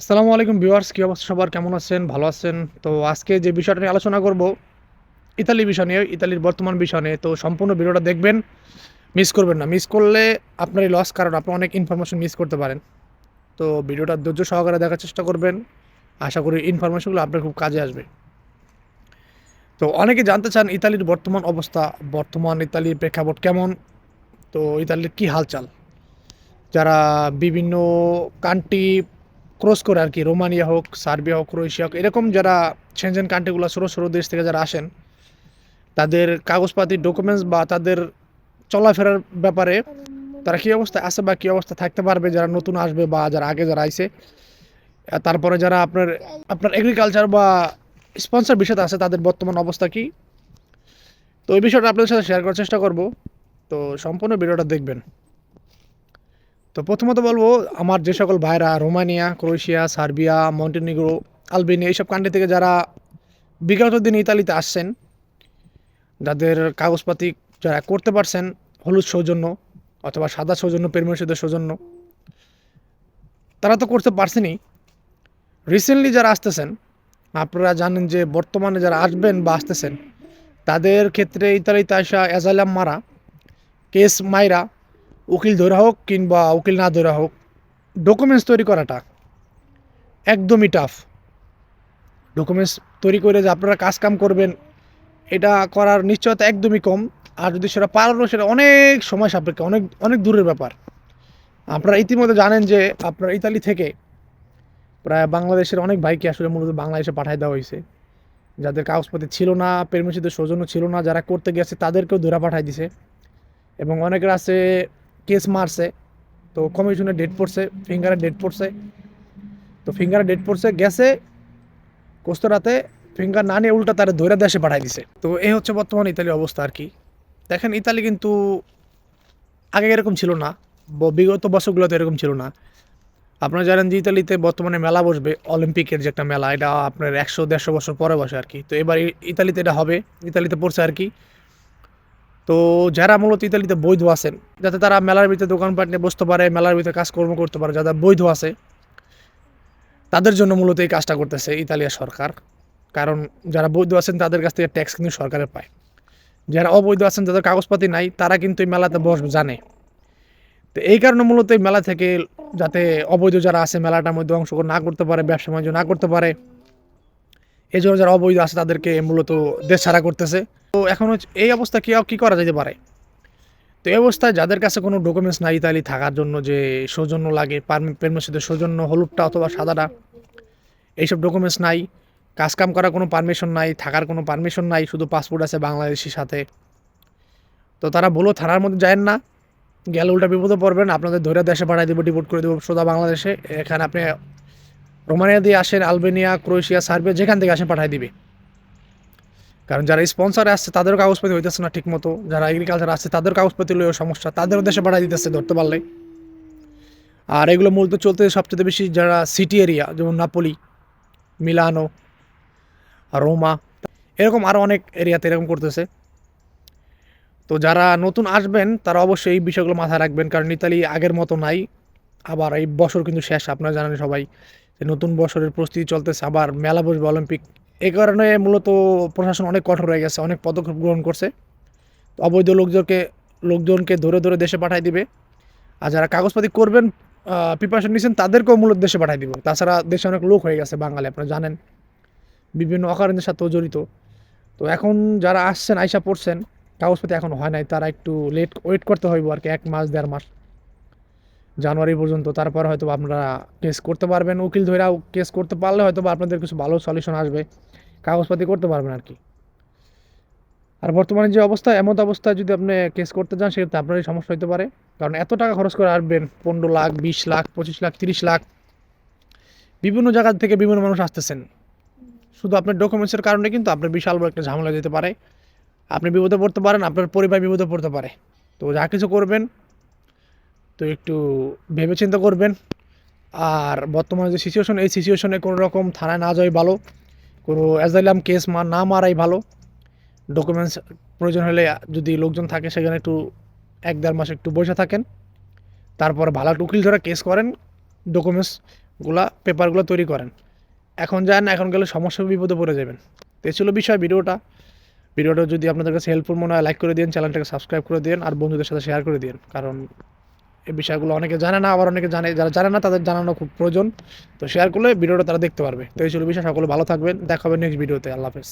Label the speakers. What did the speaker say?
Speaker 1: আসসালামু আলাইকুম ভিউয়ার্স, কী অবস্থা সবার? কেমন আছেন? ভালো আছেন? তো আজকে যে বিষয়টা নিয়ে আলোচনা করব, ইতালি বিষয় নিয়ে, ইতালির বর্তমান বিষয় নিয়ে। তো সম্পূর্ণ ভিডিওটা দেখবেন, মিস করবেন না। মিস করলে আপনারই লস কারণ আপনি অনেক ইনফরমেশন মিস করতে পারেন। তো ভিডিওটা ধৈর্য সহকারে দেখার চেষ্টা করবেন। আশা করি ইনফরমেশনগুলো আপনার খুব কাজে আসবে। তো অনেকে জানতে চান ইতালির বর্তমান অবস্থা, বর্তমান ইতালির প্রেক্ষাপট কেমন? তো ইতালির কী হালচাল? যারা বিভিন্ন কান্ট্রি ক্রস করে আর কি, রোমানিয়া হোক, সার্বিয়া হোক, ক্রোয়েশিয়া হোক, এরকম যারা সেনজেন কান্ট্রিগুলো ছোটো ছোটো দেশ থেকে যারা আসেন, তাদের কাগজপাতি ডকুমেন্টস বা তাদের চলাফেরার ব্যাপারে তারা কী অবস্থায় আছে বা কী অবস্থা থাকতে পারবে, যারা নতুন আসবে বা যারা আগে যারা আর তারপরে যারা আপনার আপনার এগ্রিকালচার বা স্পন্সর বিষয়তে আছে, তাদের বর্তমান অবস্থা কি? তো এই বিষয়টা আপনাদের সাথে শেয়ার করার চেষ্টা করব। তো সম্পূর্ণ ভিডিওটা দেখবেন। তো প্রথমত বলব, আমার যে সকল ভাইরা Romania, Croatia, Serbia, Montenegro, Albania, এইসব কান্ট্রি থেকে যারা বিগত দিন ইতালিতে আসছেন, যাদের কাগজপাতি যারা করতে পারছেন, হলুদ সৌজন্য অথবা সাদা সৌজন্য পেরমেশিদের সৌজন্য, তারা তো করতে পারছেনই। রিসেন্টলি যারা আসতেছেন, আপনারা জানেন যে বর্তমানে যারা আসবেন বা আসতেছেন, তাদের ক্ষেত্রে ইতালিতে আসা অ্যাজাইলাম মারা, কেস মাইরা উকিল ধরা হোক কিংবা উকিল না ধরা হোক ডকুমেন্টস তৈরি করাটা একদমই টাফ ডকুমেন্টস তৈরি করে যে আপনারা কাজ কাম করবেন, এটা করার নিশ্চয়তা একদমই কম। আর যদি সেটা পারানো সেটা অনেক সময় সাপেক্ষে, অনেক অনেক দূরের ব্যাপার। আপনারা ইতিমধ্যে জানেন যে আপনার ইতালি থেকে প্রায় বাংলাদেশের অনেক বাইকে আসলে মূলত বাংলাদেশে পাঠাই দেওয়া হয়েছে। যাদের কাগজপাতি ছিল না পেরমিশিদের সৌজন্য ছিল না, যারা করতে গেছে, তাদেরকেও ধরা পাঠাই দিছে। এবং অনেকের আছে কেস মারছে, তো কমিশনে ডেট পড়ছে, ফিঙ্গারে ডেট পড়ছে। তো ফিঙ্গারে ডেট পড়ছে, গেছে, কোস্তরাতে ফিঙ্গার না নিয়ে উল্টা তারা ধৈর্য দেশে পাঠাই দিছে। তো এই হচ্ছে বর্তমান ইতালির অবস্থা আর কি। দেখেন, ইতালি কিন্তু আগে এরকম ছিল না বিগত বছরগুলোতে এরকম ছিল না। আপনারা জানেন যে ইতালিতে বর্তমানে মেলা বসবে, অলিম্পিকের যে একটা মেলা, এটা আপনার একশো, দেড়শো বছর পরে বসে আর কি। তো এবার ইতালিতে এটা হবে, ইতালিতে পড়ছে আর কি। তো যারা মূলত ইতালিতে বৈধ আছেন, যাতে তারা মেলার ভিতরে দোকানপাট নিয়ে বসতে পারে, মেলার ভিতরে কাজকর্ম করতে পারে, যারা বৈধ আছে, তাদের জন্য মূলত এই কাজটা করতেছে ইতালিয়া সরকার। কারণ যারা বৈধ আছেন, তাদের কাছ থেকে ট্যাক্স কিন্তু সরকারের পায়। যারা অবৈধ আছেন, যাদের কাগজপাতি নাই, তারা কিন্তু এই মেলাতে বসবে, জানে। তো এই কারণে মূলত এই মেলা থেকে যাতে অবৈধ যারা আছে, মেলাটার মধ্যে অংশগ্রহণ না করতে পারে, ব্যবসা বাণিজ্য না করতে পারে এই জন্য যারা অবৈধ আছে তাদেরকে মূলত দেশ ছাড়া করতেছে। তো এখন এই অবস্থা কী কী করা যেতে পারে? তো এই অবস্থায় যাদের কাছে কোনো ডকুমেন্টস নাই ইতালি থাকার জন্য যে সৌজন্য লাগে পারমিশনের সৌজন্য হলুদটা অথবা সাদাটা, এইসব ডকুমেন্টস নাই কাজ কাম করার কোনো পারমিশন নাই, থাকার কোনো পারমিশন নাই, শুধু পাসপোর্ট আছে বাংলাদেশের সাথে। তো তারা বলো, থানার মধ্যে যায় না, গেলে উল্টা বিপদে পড়বেন, আপনাদের ধরে দেশে পাঠাই দেবো ডিপোর্ট করে দেবো সোজা বাংলাদেশে, এখানে আপনি রোমানিয়া দিয়ে আসেন আলবেনিয়া, ক্রোয়েশিয়া, সার্বিয়া, যেখান থেকে আসেন পাঠাই দিবে। কারণ যারা স্পন্সরে আসছে, তাদেরও কাগজপাতি হইতেছে না ঠিক মতো যারা এগ্রিকালচার আসছে তাদের কাগজপাতি লইও সমস্যা। তাদেরও দেশে পাঠাই দিতেছে ধরতে পারলে। আর এগুলো মূলত চলতে সবচেয়ে বেশি যারা সিটি এরিয়া যেমন নাপোলি মিলানো রোমা এরকম আরও অনেক এরিয়াতে এরকম করতেছে। তো যারা নতুন আসবেন, তারা অবশ্যই এই বিষয়গুলো মাথায় রাখবেন। কারণ ইতালি আগের মতো নাই, আবার এই বছর কিন্তু শেষ, আপনারা জানেন সবাই। যে নতুন বছরের প্রস্তুতি চলতেছে, আবার মেলা বসবে অলিম্পিক। এই কারণে মূলত প্রশাসন অনেক কঠোর হয়ে গেছে, অনেক পদক্ষেপ গ্রহণ করছে। অবৈধ লোকজনকে লোকজনকে ধরে ধরে দেশে পাঠাই দিবে। আর যারা কাগজপাতি করবেন প্রিপারেশন নিচ্ছেন তাদেরকেও মূলত দেশে পাঠাই দিবে। তাছাড়া দেশে অনেক লোক হয়ে গেছে বাঙালি, আপনারা জানেন। বিভিন্ন অকারণের সাথেও জড়িত। তো এখন যারা আসছেন, আইসা পড়ছেন, কাগজপাতি এখন হয় নাই, তারা একটু লেট ওয়েট করতে হইব আর কি, এক মাস, দেড় মাস। জানুয়ারি পর্যন্ত, তারপর হয়তো আপনারা কেস করতে পারবেন। উকিল ধরেও কেস করতে পারলে হয়তো আপনাদের কিছু ভালো সলিউশন আসবে। কাগজপাতি করতে পারবেন আর কি আর বর্তমানে যে অবস্থা, এমন অবস্থায় যদি আপনি কেস করতে যান সেক্ষেত্রে আপনারই সমস্যা হতে পারে। কারণ এত টাকা খরচ করে আসবেন, পনেরো লাখ, বিশ লাখ, পঁচিশ লাখ, তিরিশ লাখ। বিভিন্ন জায়গা থেকে বিভিন্ন মানুষ আসতেছেন। শুধু আপনার ডকুমেন্টসের কারণে কিন্তু আপনার বিশাল বড় একটা ঝামেলা যেতে পারে। আপনি বিপদে পড়তে পারেন, আপনার পরিবার বিপদে পড়তে পারে। তো যা কিছু করবেন তো একটু ভেবেচিন্তে করবেন। আর বর্তমানে যে সিচুয়েশন এই সিচুয়েশনে কোনো রকম থানায় না যাওয়াই ভালো। কোনো অ্যাজাইলাম কেস মা, না মারাই ভালো। ডকুমেন্টস প্রয়োজন হলে যদি লোকজন থাকে সেখানে একটু এক দেড় মাস একটু বসে থাকেন। তারপর ভালো উকিল ধরে কেস করেন ডকুমেন্টসগুলা পেপারগুলো তৈরি করেন। এখন যান, এখন গেলে সমস্যা, বিপদে পড়ে যাবেন। তো ছিল বিষয়, ভিডিওটা। ভিডিওটা যদি আপনাদের কাছে হেল্পফুল মনে হয় লাইক করে দিন চ্যানেলটাকে সাবস্ক্রাইব করে দিন আর বন্ধুদের সাথে শেয়ার করে দিন কারণ এই বিষয়গুলো অনেকে জানে না, আবার অনেকে জানে যারা জানে না, তাদের জানানো খুব প্রয়োজন। তো শেয়ার করলে ভিডিওটা তারা দেখতে পারবে। তো এই ছিল বিষয়, সকলে ভালো থাকবেন। দেখা হবে নেক্সট ভিডিওতে আল্লাহ হাফেজ।